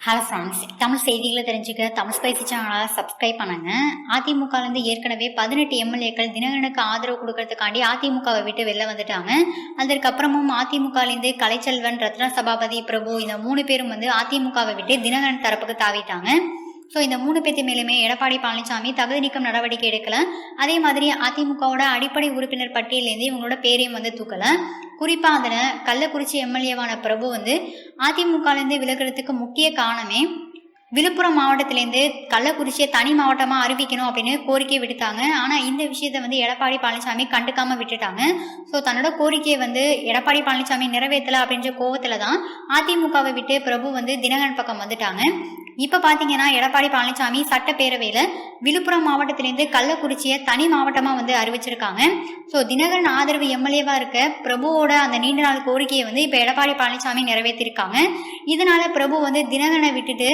Hello friends Tamil செய்திகளை தெரிஞ்சுக்க Tamil spicy சேனலை சப்ஸ்கிரைப் பண்ணுங்க. அதிமுகலேருந்து ஏற்கனவே பதினெட்டு எம்எல்ஏக்கள் தினகரனுக்கு ஆதரவு கொடுக்கறதுக்காண்டி அதிமுகவை விட்டு வெளில வந்துட்டாங்க. அதற்கப்புறமும் அதிமுகலேருந்து கலைச்செல்வன் ரத்ன சபாபதி பிரபு இந்த மூணு பேரும் வந்து அதிமுகவை விட்டு தினகரன் தரப்புக்கு தாவிட்டாங்க. ஸோ இந்த மூணு பேர்த்து மேலுமே எடப்பாடி பழனிசாமி தகுதி நீக்கம் நடவடிக்கை எடுக்கல. அதே மாதிரி அதிமுகவோட அடிப்படை உறுப்பினர் பட்டியலேருந்து இவங்களோட பேரையும் வந்து தூக்கல. குறிப்பாக அதில் கள்ளக்குறிச்சி எம்எல்ஏவான பிரபு வந்து அதிமுகலேருந்து விலகிறதுக்கு முக்கிய காரணமே விழுப்புரம் மாவட்டத்திலேருந்து கள்ளக்குறிச்சியை தனி மாவட்டமாக அறிவிக்கணும் அப்படின்னு கோரிக்கை விடுத்தாங்க. ஆனால் இந்த விஷயத்தை வந்து எடப்பாடி பழனிசாமி கண்டுக்காமல் விட்டுட்டாங்க. ஸோ தன்னோட கோரிக்கையை வந்து எடப்பாடி பழனிசாமி நிறைவேற்றலை அப்படின்ற கோவத்தில் தான் அதிமுகவை விட்டு பிரபு வந்து தினகரன் பக்கம் வந்துட்டாங்க. இப்போ பாத்தீங்கன்னா எடப்பாடி பழனிசாமி சட்டப்பேரவையில் விழுப்புரம் மாவட்டத்திலேருந்து கள்ளக்குறிச்சியை தனி மாவட்டமாக வந்து அறிவிச்சிருக்காங்க. ஸோ தினகரன் ஆதரவு எம்எல்ஏவாக இருக்க பிரபுவோட அந்த நீண்ட நாள் கோரிக்கையை வந்து இப்போ எடப்பாடி பழனிசாமி நிறைவேற்றிருக்காங்க. இதனால பிரபு வந்து தினகரனை விட்டுட்டு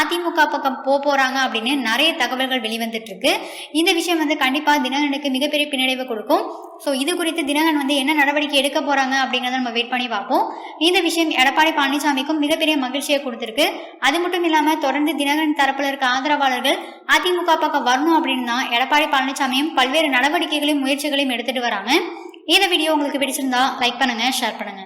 அதிமுக பக்கம் போக போகிறாங்க அப்படின்னு நிறைய தகவல்கள் வெளிவந்துட்டு இருக்கு இந்த விஷயம் வந்து கண்டிப்பாக தினகரனுக்கு மிகப்பெரிய பின்னடைவு கொடுக்கும். ஸோ இது குறித்து தினகரன் வந்து என்ன நடவடிக்கை எடுக்க போகிறாங்க அப்படிங்கிறத நம்ம வெயிட் பண்ணி பார்ப்போம். இந்த விஷயம் எடப்பாடி பழனிசாமிக்கும் மிகப்பெரிய மகிழ்ச்சியை கொடுத்துருக்கு. அது மட்டும் இல்லாமல் தொடர்ந்து தினகரன் தரப்பில் இருக்க ஆதரவாளர்கள் அதிமுக பக்கம் வரணும் அப்படின்னு தான் எடப்பாடி பழனிசாமியும் பல்வேறு நடவடிக்கைகளையும் முயற்சிகளையும் எடுத்துட்டு வராங்க. இந்த வீடியோ உங்களுக்கு பிடிச்சிருந்தா லைக் பண்ணுங்க ஷேர் பண்ணுங்க.